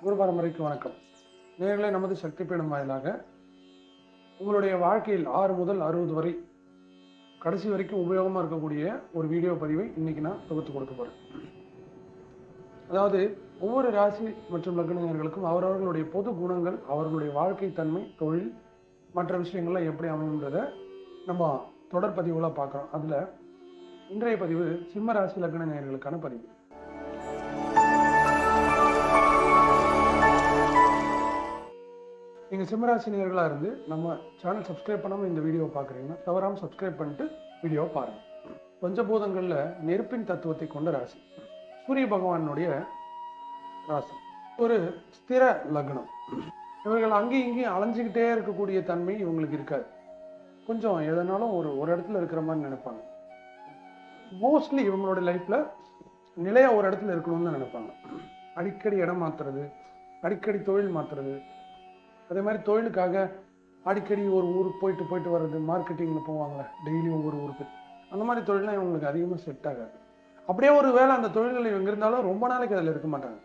குரு பரம்பரைக்கு வணக்கம். நேர்களை நமது சக்தி பீடம் வாயிலாக உங்களுடைய வாழ்க்கையில் ஆறு முதல் அறுபது வரை கடைசி வரைக்கும் உபயோகமாக இருக்கக்கூடிய ஒரு வீடியோ பதிவை இன்னைக்கு நான் தொகுத்து கொடுக்க போகிறேன் அதாவது ஒவ்வொரு ராசி மற்றும் லக்னங்களுக்கும் அவரவர்களுடைய பொது குணங்கள் அவர்களுடைய வாழ்க்கை தன்மை தொழில் மற்ற விஷயங்கள்லாம் எப்படி அமையுன்றதை நம்ம தொடர் பதிவுகளாக பார்க்குறோம். அதில் இன்றைய பதிவு சிம்ம ராசி லக்ன நேயர்களுக்கான பதிவு. நீங்கள் சிம்மராசினியர்களாக இருந்து நம்ம சேனல் சப்ஸ்கிரைப் பண்ணாமல் இந்த வீடியோ பார்க்குறீங்கன்னா தவறாமல் சப்ஸ்கிரைப் பண்ணிட்டு வீடியோவை பாருங்கள் பஞ்சபூதங்களில் நெருப்பின் தத்துவத்தை கொண்ட ராசி. சூரிய பகவானுடைய ராசி. ஒரு ஸ்திர லக்னம். இவர்கள் அங்கேயும் இங்கேயும் அலைஞ்சிக்கிட்டே இருக்கக்கூடிய தன்மை இவங்களுக்கு இருக்காது. கொஞ்சம் எதனாலும் ஒரு ஒரு இடத்துல இருக்கிற மாதிரி நினைப்பாங்க. மோஸ்ட்லி இவங்களோட லைஃப்பில் நிலையாக ஒரு இடத்துல இருக்கணும்னு தான் நினைப்பாங்க. அடிக்கடி இடம் மாற்றுறது அடிக்கடி தொழில் மாற்றுறது அதே மாதிரி தொழிலுக்காக அடிக்கடி ஒரு ஊருக்கு போயிட்டு போயிட்டு வர்றது மார்க்கெட்டிங்கில் போவாங்களே டெய்லி ஒவ்வொரு ஊருக்கு. அந்த மாதிரி தொழிலாம் இவங்களுக்கு அதிகமாக செட் ஆகாது. அப்படியே ஒரு வேளை அந்த தொழில்கள் இவங்க இருந்தாலும் ரொம்ப நாளைக்கு அதில் இருக்க மாட்டாங்க.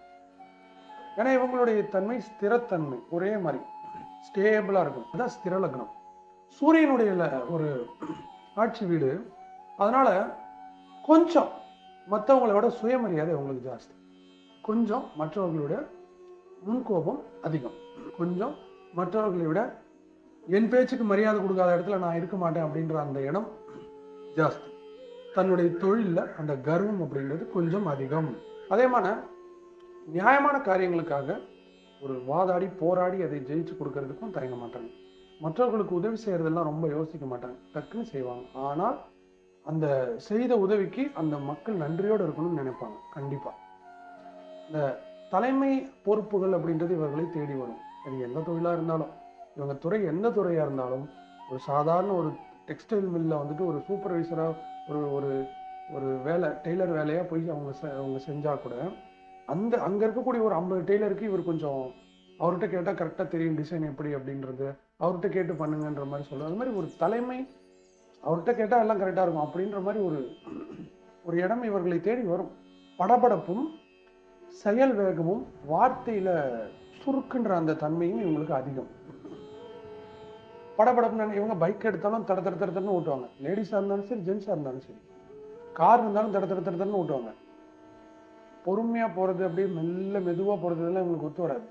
ஏன்னா இவங்களுடைய தன்மை ஸ்திரத்தன்மை ஒரே மாதிரி. ஸ்டேபிளாக இருக்கும். அதான் ஸ்திர லக்னம். சூரியனுடைய ஒரு ஆட்சி வீடு. அதனால் கொஞ்சம் மற்றவங்களோட சுயமரியாதை உங்களுக்கு ஜாஸ்தி. கொஞ்சம் மற்றவர்களோட முன்கோபம் அதிகம். கொஞ்சம் மற்றவர்களை விட என் பேச்சுக்கு மரியாதை கொடுக்காத இடத்துல நான் இருக்க மாட்டேன் அப்படின்ற அந்த இடம் ஜாஸ்தி. தன்னுடைய தொழிலில் அந்த கர்வம் அப்படின்றது கொஞ்சம் அதிகம். அதே மாதிரி நியாயமான காரியங்களுக்காக ஒரு வாதாடி போராடி அதை ஜெயிச்சு கொடுக்கறதுக்கும் தயங்க மாட்டாங்க. மற்றவர்களுக்கு உதவி செய்கிறதெல்லாம் ரொம்ப யோசிக்க மாட்டாங்க. டக்குன்னு செய்வாங்க. ஆனால் அந்த செய்த உதவிக்கு அந்த மக்கள் நன்றியோடு இருக்கணும்னு நினைப்பாங்க. கண்டிப்பாக இந்த தலைமை பொறுப்புகள் அப்படின்றது இவர்களை தேடி வரும். அது எந்த தொழிலாக இருந்தாலும் இவங்க துறை எந்த துறையாக இருந்தாலும் ஒரு சாதாரண ஒரு டெக்ஸ்டைல் மில்லில் வந்துட்டு ஒரு சூப்பர்வைசராக ஒரு ஒரு ஒரு வேலை டெய்லர் வேலையாக போய் அவங்க செ- அவங்க செஞ்சால் கூட அந்த அங்கே இருக்கக்கூடிய ஒரு ஐம்பது டெய்லருக்கு இவர் கொஞ்சம் அவர்கிட்ட கேட்டால் கரெக்டாக தெரியும் டிசைன் எப்படி அப்படின்றது அவர்கிட்ட கேட்டு பண்ணுங்கன்ற மாதிரி சொல்லுவாங்க அது மாதிரி ஒரு தலைமை அவர்கிட்ட கேட்டால் எல்லாம் கரெக்டாக இருக்கும். அப்படின்ற மாதிரி ஒரு ஒரு இடம் இவர்களை தேடி வரும். படபடப்பும் செயல் வேகமும் வார்த்தையில் சுருக்குன்ற அந்த தன்மையும் இவங்களுக்கு அதிகம். படபடப்புன்னு இவங்க பைக் எடுத்தாலும் தட தட தட ஓட்டுவாங்க. லேடிஸாக இருந்தாலும் சரி ஜென்ஸாக இருந்தாலும் சரி. கார் இருந்தாலும் தட தட தட ஓட்டுவாங்க. பொறுமையாக போகிறது அப்படியே மெல்ல மெதுவாக போகிறது இதெல்லாம் இவங்களுக்கு ஒத்து வராது.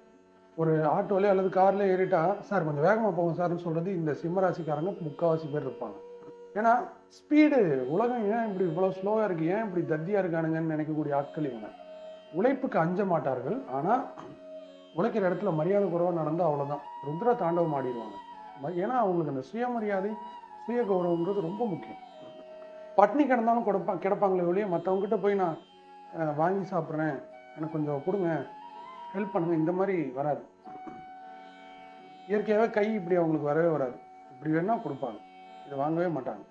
ஒரு ஆட்டோலேயோ அல்லது கார்லேயே ஏறிட்டா சார் கொஞ்சம் வேகமாக போங்க சார்னு சொல்கிறது இந்த சிம்மராசிக்காரங்க முக்கால்வாசி பேர் இருப்பாங்க. ஏன்னா ஸ்பீடு உலகம் ஏன் இப்படி இவ்வளோ ஸ்லோவாக இருக்குது ஏன் இப்படி தத்தியாக இருக்கானுங்கன்னு நினைக்கக்கூடிய ஆட்கள் இவங்க. உழைப்புக்கு அஞ்ச மாட்டார்கள் ஆனால் உழைக்கிற இடத்துல மரியாதை குறைவாக நடந்தால் அவ்வளோதான் ருத்ர தாண்டவம் ஆடிடுவாங்க. ஏன்னா அவங்களுக்கு அந்த சுயமரியாதை சுய கௌரவம்ன்றது ரொம்ப முக்கியம். பட்னி கிடந்தாலும் கொடுப்பா கிடப்பாங்களே ஒழிய மற்றவங்ககிட்ட போய் நான் வாங்கி சாப்பிட்றேன் எனக்கு கொஞ்சம் கொடுங்க ஹெல்ப் பண்ணுங்க இந்த மாதிரி வராது. இயற்கையாகவே கை இப்படி அவங்களுக்கு வரவே வராது. இப்படி வேணால் கொடுப்பாங்க. இதை வாங்கவே மாட்டாங்க.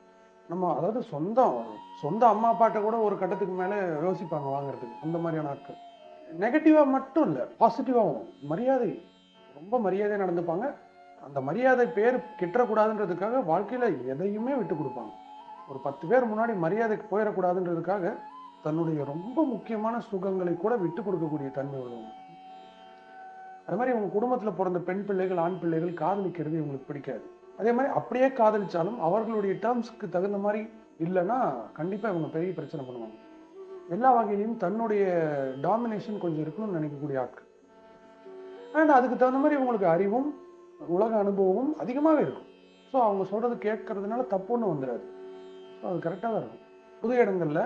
நம்ம அதாவது சொந்தம் சொந்த அம்மா அப்பாட்ட கூட ஒரு கட்டத்துக்கு மேலே யோசிப்பாங்க வாங்குறதுக்கு. அந்த மாதிரியான ஆட்கள். நெகட்டிவாக மட்டும் இல்லை பாசிட்டிவாகவும் மரியாதை ரொம்ப மரியாதை நடந்துப்பாங்க. அந்த மரியாதை பேர் கிட்டக்கூடாதுன்றதுக்காக வாழ்க்கையில் எதையுமே விட்டு கொடுப்பாங்க. ஒரு பத்து பேர் முன்னாடி மரியாதைக்கு போயிடக்கூடாதுன்றதுக்காக தன்னுடைய ரொம்ப முக்கியமான சுகங்களை கூட விட்டு கொடுக்கக்கூடிய தன்மை உள்ளவங்க. அது மாதிரி இவங்க குடும்பத்தில் பிறந்த பெண் பிள்ளைகள் ஆண் பிள்ளைகள் காதலிக்கிறது இவங்களுக்கு பிடிக்காது. அதே மாதிரி அப்படியே காதலிச்சாலும் அவர்களுடைய டேர்ம்ஸ்க்கு தகுந்த மாதிரி இல்லைன்னா கண்டிப்பாக இவங்க பெரிய பிரச்சனை பண்ணுவாங்க. எல்லா வகையிலையும் தன்னுடைய டாமினேஷன் கொஞ்சம் இருக்கணும்னு நினைக்கக்கூடிய ஆட்கள். அண்ட் அதுக்கு தகுந்த மாதிரி இவங்களுக்கு அறிவும் உலக அனுபவமும் அதிகமாகவே இருக்கும். ஸோ அவங்க சொல்கிறது கேட்கறதுனால தப்பு ஒன்றும் வந்துடாது ஸோ அது கரெக்டாக தான் இருக்கும். புது இடங்களில்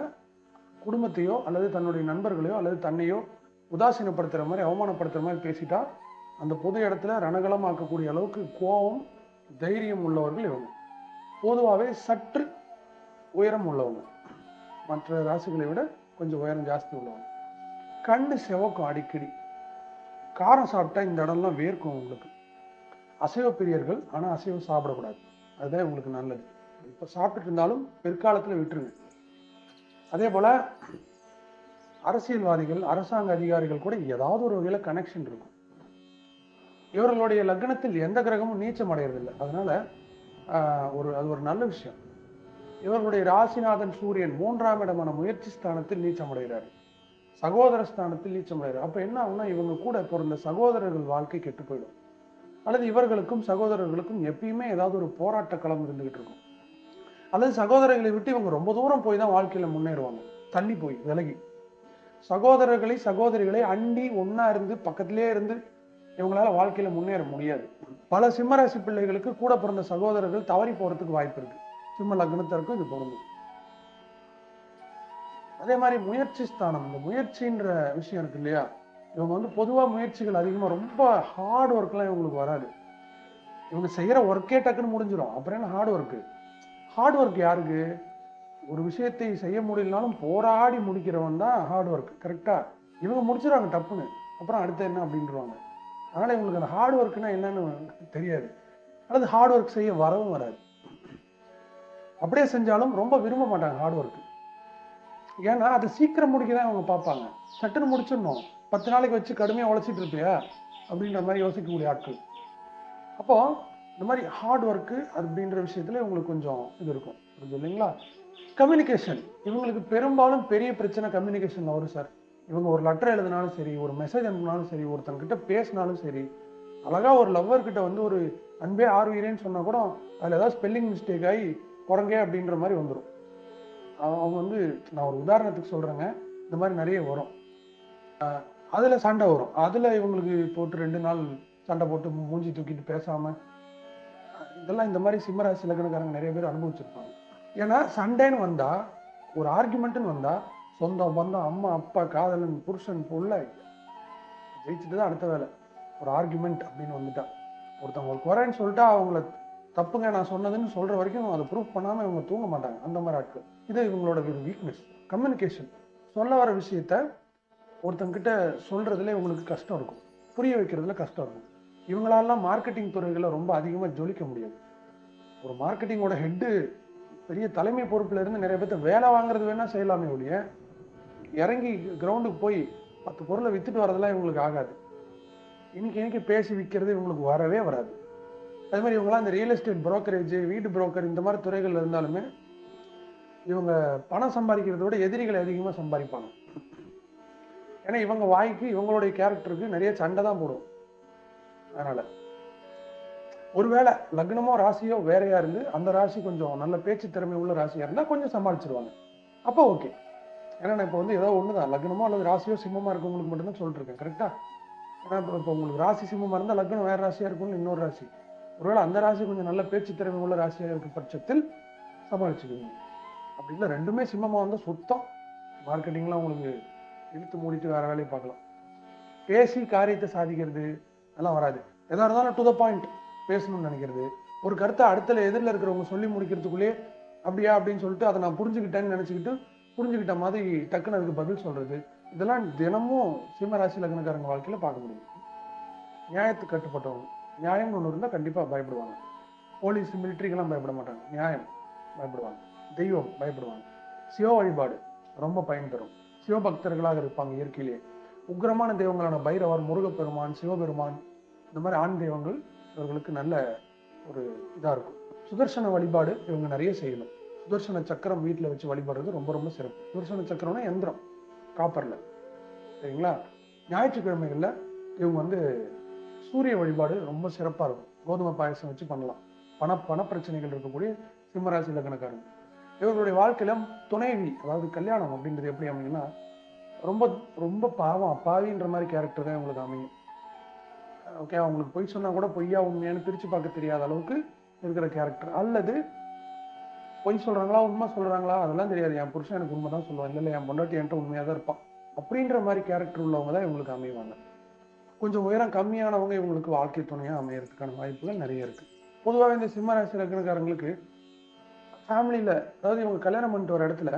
குடும்பத்தையோ அல்லது தன்னுடைய நண்பர்களையோ அல்லது தன்னையோ உதாசீனப்படுத்துகிற மாதிரி அவமானப்படுத்துகிற மாதிரி பேசிட்டா அந்த பொது இடத்துல ரணகலமாக்கக்கூடிய அளவுக்கு கோபம் தைரியம் உள்ளவர்கள் இவங்க. பொதுவாகவே சற்று உயரம் உள்ளவங்க. மற்ற ராசிகளை விட கொஞ்சம் உயரம் ஜாஸ்தி உள்ளவங்க கண்ணு செவக்கும் அடிக்கடி. காரம் சாப்பிட்டா இந்த இடம்லாம் வேர்க்கும் உங்களுக்கு. அசைவ பிரியர்கள் ஆனால் அசைவம் சாப்பிடக்கூடாது. அதுதான் உங்களுக்கு நல்லது. இப்போ சாப்பிட்டுட்டு இருந்தாலும் பிற்காலத்தில் விட்டுருங்க. அதே போல் அரசியல்வாதிகள் அரசாங்க அதிகாரிகள் கூட ஏதாவது ஒரு வகையில் கனெக்ஷன் இருக்கும். இவர்களுடைய லக்னத்தில் எந்த கிரகமும் நீச்சம் அடையறதில்லை. அதனால் ஒரு அது ஒரு நல்ல விஷயம். இவர்களுடைய ராசிநாதன் சூரியன் மூன்றாம் இடமான முயற்சி ஸ்தானத்தில் நீச்சமடைகிறார் சகோதர ஸ்தானத்தில் நீச்சமடைகிறார் அப்போ என்ன ஆகும்னா இவங்க கூட பிறந்த சகோதரர்கள் வாழ்க்கை கெட்டு போயிடும். அல்லது இவர்களுக்கும் சகோதரர்களுக்கும் எப்பயுமே ஏதாவது ஒரு போராட்ட களம் இருந்துகிட்டு இருக்கும். அல்லது சகோதரர்களை விட்டு இவங்க ரொம்ப தூரம் போய் தான் வாழ்க்கையில் முன்னேறுவாங்க. தள்ளி போய் விலகி. சகோதரர்களை சகோதரிகளை அண்டி ஒன்றா இருந்து பக்கத்திலே இருந்து இவங்களால வாழ்க்கையில் முன்னேற முடியாது. பல சிம்மராசி பிள்ளைகளுக்கு கூட பிறந்த சகோதரர்கள் தவறி போகிறதுக்கு வாய்ப்பு இருக்குது சிம்ம லக்னத்திற்கும் இது பொருந்தும். அதே மாதிரி முயற்சி ஸ்தானம் இந்த முயற்சின்ற விஷயம் இருக்கு இல்லையா? இவங்க வந்து பொதுவாக முயற்சிகள் அதிகமாக ரொம்ப ஹார்ட் ஒர்க்லாம் இவங்களுக்கு வராது. இவங்க செய்கிற ஒர்க்கே டக்குன்னு முடிஞ்சிடும் அப்புறம் என்ன ஹார்ட் ஒர்க்கு ஹார்ட் ஒர்க் யாருக்கு? ஒரு விஷயத்தை செய்ய முடியலனாலும் போராடி முடிக்கிறவன் தான் ஹார்ட் ஒர்க் கரெக்டாக இவங்க முடிச்சிடுவாங்க டப்புன்னு. அப்புறம் அடுத்து என்ன அப்படின்றவாங்க. அதனால் இவங்களுக்கு அந்த ஹார்ட் ஒர்க்னா என்னன்னு தெரியாது. அல்லது ஹார்ட் ஒர்க் செய்ய வரவும் வராது. அப்படியே செஞ்சாலும் ரொம்ப விரும்ப மாட்டாங்க ஹார்ட் ஒர்க் ஏன்னா அதை சீக்கிரம் முடிக்க தான் அவங்க பார்ப்பாங்க. சட்டுன்னு முடிச்சிடணும். பத்து நாளைக்கு வச்சு கடுமையாக உழைச்சிட்டு இருப்பியா? அப்படின்ற மாதிரி யோசிக்கக்கூடிய ஆட்கள். அப்போது இந்த மாதிரி ஹார்ட் ஒர்க்கு அப்படின்ற விஷயத்துல இவங்களுக்கு கொஞ்சம் இது இருக்கும். புரிஞ்சு இல்லைங்களா? கம்யூனிகேஷன் இவங்களுக்கு பெரும்பாலும் பெரிய பிரச்சனை கம்யூனிகேஷன் வரும் சார் இவங்க ஒரு லெட்டர் எழுதினாலும் சரி ஒரு மெசேஜ் அனுப்பினாலும் சரி ஒருத்தங்கிட்ட பேசினாலும் சரி அழகாக ஒரு லவ்வர்கிட்ட வந்து ஒரு அன்பே ஆர்வீரேன்னு சொன்னால் கூட அதில் ஏதாவது ஸ்பெல்லிங் மிஸ்டேக் ஆகி குரங்கே அப்படின்ற மாதிரி வந்துடும் அவங்க வந்து நான் ஒரு உதாரணத்துக்கு சொல்கிறேங்க இந்த மாதிரி நிறைய வரும். அதில் சண்டை வரும். அதில் இவங்களுக்கு போட்டு ரெண்டு நாள் சண்டை போட்டு மூஞ்சி தூக்கிட்டு பேசாமல் இதெல்லாம் இந்த மாதிரி சிம்மராசி லக்னக்காரங்க நிறைய பேர் அனுபவிச்சிருப்பாங்க. ஏன்னா சண்டைன்னு வந்தால் ஒரு ஆர்குமெண்ட்டுன்னு வந்தால் சொந்தம் பந்தம் அம்மா அப்பா காதலன் புருஷன் புள்ள ஜெயிச்சுட்டு தான் அடுத்த வேலை. ஒரு ஆர்குமெண்ட் அப்படின்னு வந்துட்டா. ஒருத்தவங்க குறைன்னு சொல்லிட்டா அவங்கள தப்புங்க நான் சொன்னதுன்னு சொல்ற வரைக்கும் அதை ப்ரூவ் பண்ணாம இவங்க தூங்க மாட்டாங்க. அந்த மாதிரி ஆட்கள். இது இவங்களோட வீக்னஸ் கம்யூனிகேஷன் சொல்ல வர விஷயத்த ஒருத்தங்கிட்ட சொல்றதுல இவங்களுக்கு கஷ்டம் இருக்கும். புரிய வைக்கிறதுல கஷ்டம் இருக்கும். இவங்களாலாம் மார்க்கெட்டிங் துறைகளை ரொம்ப அதிகமா ஜொலிக்க முடியாது. ஒரு மார்க்கெட்டிங்கோட ஹெட்டு பெரிய தலைமை பொறுப்புல இருந்து நிறைய பேர்த்த வேலை வாங்குறது வேணா செய்யலாமே ஒழிய இறங்கி கிரவுண்டுக்கு போய் பத்து பொருளை வித்துட்டு வரதெல்லாம் இவங்களுக்கு ஆகாது. இன்னைக்கு இன்னைக்கு பேசி விற்கிறது இவங்களுக்கு வரவே வராது. அது மாதிரி இவங்களாம் இந்த ரியல் எஸ்டேட் புரோக்கரேஜ் வீடு புரோக்கர் இந்த மாதிரி துறைகள் இருந்தாலுமே இவங்க பணம் சம்பாதிக்கிறத விட எதிரிகளை அதிகமாக சம்பாதிப்பாங்க. ஏன்னா இவங்க வாய்க்கு இவங்களுடைய கேரக்டருக்கு நிறைய சண்டை தான் போடும். அதனால ஒருவேளை லக்னமோ ராசியோ வேறையா இருந்து அந்த ராசி கொஞ்சம் நல்ல பேச்சு திறமை உள்ள ராசியா இருந்தால் கொஞ்சம் சமாளிச்சிருவாங்க. அப்போ ஓகே ஏன்னா நான் இப்போ வந்து ஏதோ ஒன்று தான் லக்னமோ அல்லது ராசியோ சிம்மமாக இருக்கவங்களுக்கு மட்டும்தான் சொல்லிட்டுருக்கேன் கரெக்டாக ஏன்னா இப்போ இப்போ உங்களுக்கு ராசி சிம்மமாக இருந்தால் லக்னம் வேறு ராசியாக இருக்கும்னு இன்னொரு ராசி. ஒருவேளை அந்த ராசி கொஞ்சம் நல்ல பேச்சு திறமை உள்ள ராசியாக இருக்க பட்சத்தில் சமாளிச்சுக்குவீங்க அப்படி இல்லை ரெண்டுமே சிம்மமாக வந்தால் சுத்தம். மார்க்கெட்டிங்லாம் உங்களுக்கு இழுத்து மூடிட்டு வேறு வேலையை பார்க்கலாம். பேசி காரியத்தை சாதிக்கிறது அதெல்லாம் வராது. எதாக இருந்தாலும் டு த பாயிண்ட் பேசணும்னு நினைக்கிறது. ஒரு கருத்தை அடுத்தல எதிரில் இருக்கிறவங்க சொல்லி முடிக்கிறதுக்குள்ளேயே அப்படியா அப்படின்னு சொல்லிட்டு அதை நான் புரிஞ்சுக்கிட்டேன்னு நினச்சிக்கிட்டு புரிஞ்சுக்கிட்ட மாதிரி டக்குன்னு அதுக்கு பதில் சொல்கிறது இதெல்லாம் தினமும் சிம்ம ராசி லக்னக்காரங்க வாழ்க்கையில் பார்க்க முடியும். நியாயத்துக்கு கட்டுப்பட்டவங்க. நியாயம்னு ஒன்று இருந்தால் கண்டிப்பாக பயப்படுவாங்க. போலீஸ் மிலிட்ரிக்கெல்லாம் பயப்பட மாட்டாங்க. நியாயம். பயப்படுவாங்க. தெய்வம் பயப்படுவாங்க. சிவ வழிபாடு ரொம்ப பயன் தரும். சிவபக்தர்களாக இருப்பாங்க இயற்கையிலேயே உக்கிரமான தெய்வங்களான பைரவர் முருகப்பெருமான் சிவபெருமான் இந்த மாதிரி ஆண் தெய்வங்கள் இவர்களுக்கு நல்ல ஒரு இதாக இருக்கும். சுதர்சன வழிபாடு இவங்க நிறைய செய்யணும். சுதர்சன சக்கரம் வீட்டில் வச்சு வழிபடுறது ரொம்ப ரொம்ப சிறப்பு. சுதர்சன சக்கரம்னா எந்திரம் காப்பரில் சரிங்களா? ஞாயிற்றுக்கிழமைகளில் இவங்க வந்து சூரிய வழிபாடு ரொம்ப சிறப்பாக இருக்கும். கோதுமை பாயசம் வச்சு பண்ணலாம். பண பண பிரச்சனைகள் இருக்கக்கூடிய சிம்மராசி லக்னக்காரங்க இவர்களுடைய வாழ்க்கையில துணைவி அதாவது கல்யாணம் அப்படின்றது எப்படி அமையுன்னா ரொம்ப ரொம்ப பாவம் அப்பாவின்ற மாதிரி கேரக்டர் தான் இவங்களுக்கு அமையும். ஓகே அவங்களுக்கு பொய் சொன்னால் கூட பொய்யா உண்மையானு பிரித்து பார்க்க தெரியாத அளவுக்கு இருக்கிற கேரக்டர் அல்லது பொய் சொல்கிறாங்களா உண்மை சொல்கிறாங்களா அதெல்லாம் தெரியாது. என் புருஷன் எனக்கு உண்மை தான் சொல்லுவான். இல்லை இல்லை என் பொண்டாட்டி என்கிட்ட உண்மையாக தான் இருப்பான். அப்படின்ற மாதிரி கேரக்டர் உள்ளவங்க தான் இவங்களுக்கு அமைவாங்க. கொஞ்சம் உயரம் கம்மியானவங்க இவங்களுக்கு வாழ்க்கை துணையாக அமையறதுக்கான வாய்ப்புகள் நிறைய இருக்கு. பொதுவாக இந்த சிம்மராசி லக்னக்காரங்களுக்கு ஃபேமிலியில் அதாவது இவங்க கல்யாணம் பண்ணிட்டு வர இடத்துல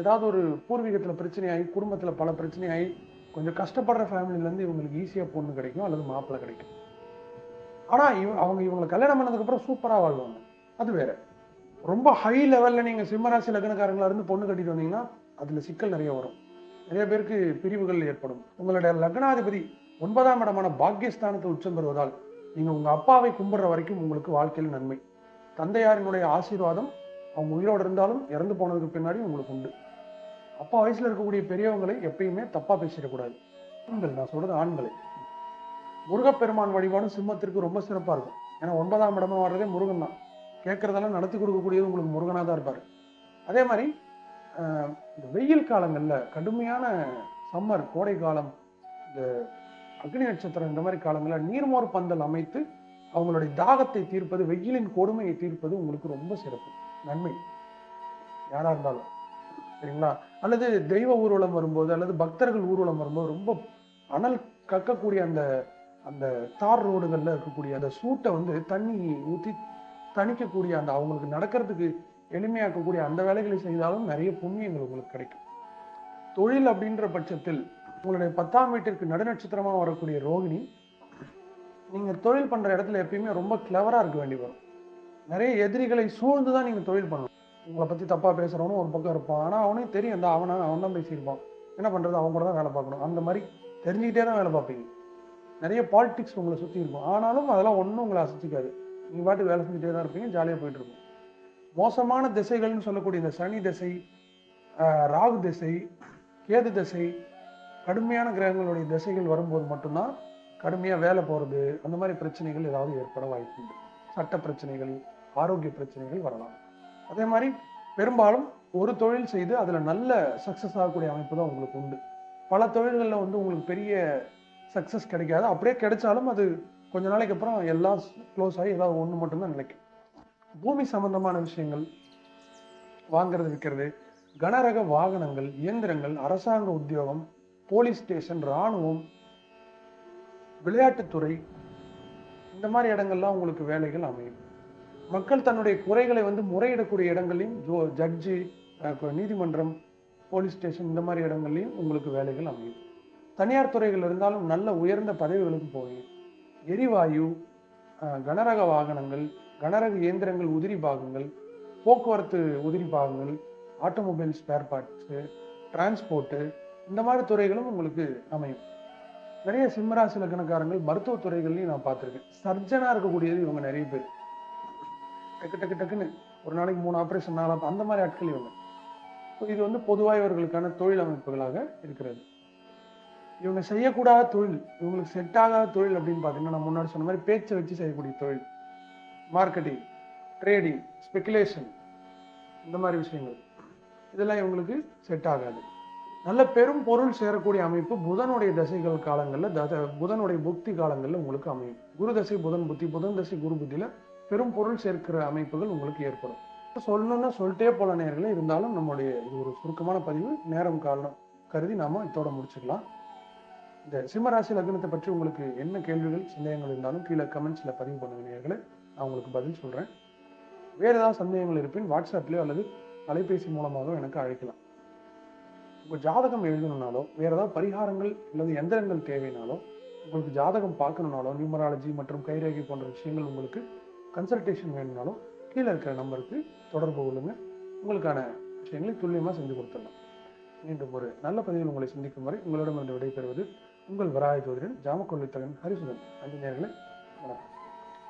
ஏதாவது ஒரு பூர்வீகத்தில் பிரச்சனையாகி குடும்பத்தில் பல பிரச்சனையாகி கொஞ்சம் கஷ்டப்படுற ஃபேமிலியிலேருந்து இவங்களுக்கு ஈஸியாக பொண்ணு கிடைக்கும் அல்லது மாப்பிள்ளை கிடைக்கும். ஆனால் இவ அவங்க இவங்களை கல்யாணம் பண்ணதுக்கப்புறம் சூப்பராக வாழ்வாங்க. அது வேறு. ரொம்ப ஹை லெவலில் நீங்கள் சிம்மராசி லக்னக்காரங்களாக இருந்து பொண்ணு கட்டிட்டு வந்தீங்கன்னா அதில் சிக்கல் நிறைய வரும். நிறைய பேருக்கு பிரிவுகள் ஏற்படும். உங்களுடைய லக்னாதிபதி ஒன்பதாம் இடமான பாக்கியஸ்தானத்தை உச்சம் பெறுவதால் நீங்கள் உங்கள் அப்பாவை கும்பிடுற வரைக்கும் உங்களுக்கு வாழ்க்கையில் நன்மை. தந்தையாரினுடைய ஆசீர்வாதம் அவங்க உயிரோடு இருந்தாலும் இறந்து போனதுக்கு பின்னாடி உங்களுக்கு உண்டு. அப்பா வயசுல இருக்கக்கூடிய பெரியவங்களை எப்பயுமே தப்பா பேசிடக்கூடாது ஆண்கள் நான் சொல்றது ஆண்களை. முருகப்பெருமான் வழிபாடும் சிம்மத்திற்கு ரொம்ப சிறப்பா இருக்கும். ஏன்னா ஒன்பதாம் இடமா வர்றதே முருகன் தான். கேட்கறதெல்லாம் நடத்தி கொடுக்கக்கூடியது உங்களுக்கு முருகனாக தான் இருப்பார். அதே மாதிரி இந்த வெயில் காலங்கள்ல கடுமையான சம்மர் கோடை காலம் இந்த அக்னி நட்சத்திரம் இந்த மாதிரி காலங்களில் நீர்மோர் பந்தல் அமைத்து அவங்களுடைய தாகத்தை தீர்ப்பது வெயிலின் கொடுமையை தீர்ப்பது உங்களுக்கு ரொம்ப சிறப்பு. நன்மை. யாரா இருந்தாலும். சரிங்களா? அல்லது தெய்வ ஊர்வலம் வரும்போது அல்லது பக்தர்கள் ஊர்வலம் வரும்போது ரொம்ப அனல் கக்கக்கூடிய அந்த அந்த தார் ரோடுகளில் இருக்கக்கூடிய அந்த சூட்டை வந்து தண்ணி ஊற்றி தணிக்கக்கூடிய அந்த அவங்களுக்கு நடக்கிறதுக்கு எளிமையாக்கக்கூடிய அந்த வேலைகளை செய்தாலும் நிறைய புண்ணியங்கள் உங்களுக்கு கிடைக்கும். தொழில் அப்படின்ற பட்சத்தில் உங்களுடைய பத்தாம் வீட்டிற்கு நடுநட்சத்திரமாக வரக்கூடிய ரோகிணி நீங்கள் தொழில் பண்ணுற இடத்துல எப்பயுமே ரொம்ப கிளவராக இருக்க வேண்டி வரும். நிறைய எதிரிகளை சூழ்ந்து தான் நீங்கள் தொழில் பண்ணணும். உங்களை பற்றி தப்பாக பேசுகிறவனும் ஒரு பக்கம் இருப்பான். ஆனால் அவனே தெரியும். இந்த அவனை அவன் தான் பேசியிருப்பான் என்ன பண்ணுறது அவன் கூட தான் வேலை பார்க்கணும். அந்த மாதிரி தெரிஞ்சுக்கிட்டே தான் வேலை பார்ப்பீங்க. நிறைய பாலிடிக்ஸ் உங்களை சுற்றி இருக்கும். ஆனாலும் அதெல்லாம் ஒன்றும் உங்களை அசைச்சிக்காது. நீங்கள் பாட்டு வேலை செஞ்சுட்டே தான் இருப்பீங்க. ஜாலியாக போயிட்டு இருக்கும் மோசமான திசைகள்னு சொல்லக்கூடிய இந்த சனி திசை ராகு திசை கேது திசை கடுமையான கிரகங்களுடைய திசைகள் வரும்போது மட்டும்தான் கடுமையாக வேலை போகிறது அந்த மாதிரி பிரச்சனைகள் ஏதாவது ஏற்பட வாய்ப்பு உண்டு. சட்ட பிரச்சனைகள் ஆரோக்கிய பிரச்சனைகள் வரலாம். அதே மாதிரி பெரும்பாலும் ஒரு தொழில் செய்து அதில் நல்ல சக்ஸஸ் ஆகக்கூடிய அமைப்பு தான் உங்களுக்கு உண்டு. பல தொழில்களில் வந்து உங்களுக்கு பெரிய சக்ஸஸ் கிடைக்காது. அப்படியே கிடைச்சாலும் அது கொஞ்ச நாளைக்கு அப்புறம் எல்லாம் க்ளோஸ் ஆகி ஏதாவது ஒன்று மட்டும்தான் நிலைக்கும். பூமி சம்பந்தமான விஷயங்கள் வாங்கிறது விற்கிறது. கனரக வாகனங்கள் இயந்திரங்கள் அரசாங்க உத்தியோகம் போலீஸ் ஸ்டேஷன் இராணுவம் விளையாட்டுத்துறை இந்த மாதிரி இடங்கள்லாம் உங்களுக்கு வேலைகள் அமையும். மக்கள் தன்னுடைய குறைகளை வந்து முறையிடக்கூடிய இடங்களையும் ஜோ ஜட்ஜி நீதிமன்றம் போலீஸ் ஸ்டேஷன் இந்த மாதிரி இடங்கள்லையும் உங்களுக்கு வேலைகள் அமையும். தனியார் துறைகள் இருந்தாலும் நல்ல உயர்ந்த பதவிகளுக்கு போவீங்க. எரிவாயு கனரக வாகனங்கள் கனரக இயந்திரங்கள் உதிரி பாகங்கள் போக்குவரத்து உதிரி பாகங்கள் ஆட்டோமொபைல் ஸ்பேர் பார்ட்ஸு டிரான்ஸ்போர்ட்டு இந்த மாதிரி துறைகளும் உங்களுக்கு அமையும். நிறைய சிம்மராசி லக்கணக்காரங்கள் மருத்துவ துறைகள்லையும் நான் பார்த்துருக்கேன். சர்ஜனாக இருக்கக்கூடியது இவங்க நிறைய பேர். டக்கு டக்கு டக்குன்னு ஒரு நாளைக்கு மூணு ஆப்ரேஷன் நாலு அந்த மாதிரி ஆட்கள் இவங்க. ஸோ இது வந்து பொதுவாக இவர்களுக்கான தொழில் அமைப்புகளாக இருக்கிறது. இவங்க செய்யக்கூடாத தொழில் இவங்களுக்கு செட் ஆகாத தொழில் அப்படின்னு பார்த்தீங்கன்னா நான் முன்னாடி சொன்ன மாதிரி பேச்சை வச்சு செய்யக்கூடிய தொழில். மார்க்கெட்டிங் ட்ரேடிங் ஸ்பெக்குலேஷன் இந்த மாதிரி விஷயங்கள். இதெல்லாம் இவங்களுக்கு செட் ஆகாது. நல்ல பெரும் பொருள் சேரக்கூடிய அமைப்பு புதனுடைய தசைகள் காலங்களில் தச புதனுடைய புக்தி காலங்களில் உங்களுக்கு அமையும். குரு தசை புதன் புத்தி புதன் தசை குரு புத்தியில் பெரும் பொருள் சேர்க்கிற அமைப்புகள் உங்களுக்கு ஏற்படும். சொல்லணும்னா சொல்லிட்டே போல நேர்களை இருந்தாலும் நம்மளுடைய இது ஒரு சுருக்கமான பதிவு நேரம் காலம் கருதி நாம இதோட முடிச்சுக்கலாம். இந்த சிம்மராசி லக்னத்தை பற்றி உங்களுக்கு என்ன கேள்விகள் சந்தேகங்கள் இருந்தாலும் கீழே கமெண்ட்ஸில் பதிவு பண்ணுங்க நேர்களை நான் உங்களுக்கு பதில் சொல்கிறேன் வேறு ஏதாவது சந்தேகங்கள் இருப்பின் வாட்ஸ்அப்லேயோ அல்லது அலைபேசி மூலமாகவோ எனக்கு அழைக்கலாம். உங்கள் ஜாதகம் எழுதணுனாலோ வேறு ஏதாவது பரிகாரங்கள் அல்லது எந்திரங்கள் தேவைனாலோ உங்களுக்கு ஜாதகம் பார்க்கணுனாலோ நியூமராலஜி மற்றும் கைரேகை போன்ற விஷயங்கள் உங்களுக்கு கன்சல்டேஷன் வேணும்னாலோ கீழே இருக்கிற நம்பருக்கு தொடர்பு கொள்ளுங்கள் உங்களுக்கான விஷயங்களை துல்லியமாக செஞ்சு கொடுத்துடலாம். மீண்டும் ஒரு நல்ல பதிவில் உங்களை சந்திக்கும் வரை உங்களிடமிருந்து விடைபெறுவது உங்கள் வராய ஜோதிடன் ஜாமக்கொள்ளித்தகன் ஹரிசுதன். அஞ்சு நேர்களை வணக்கம்.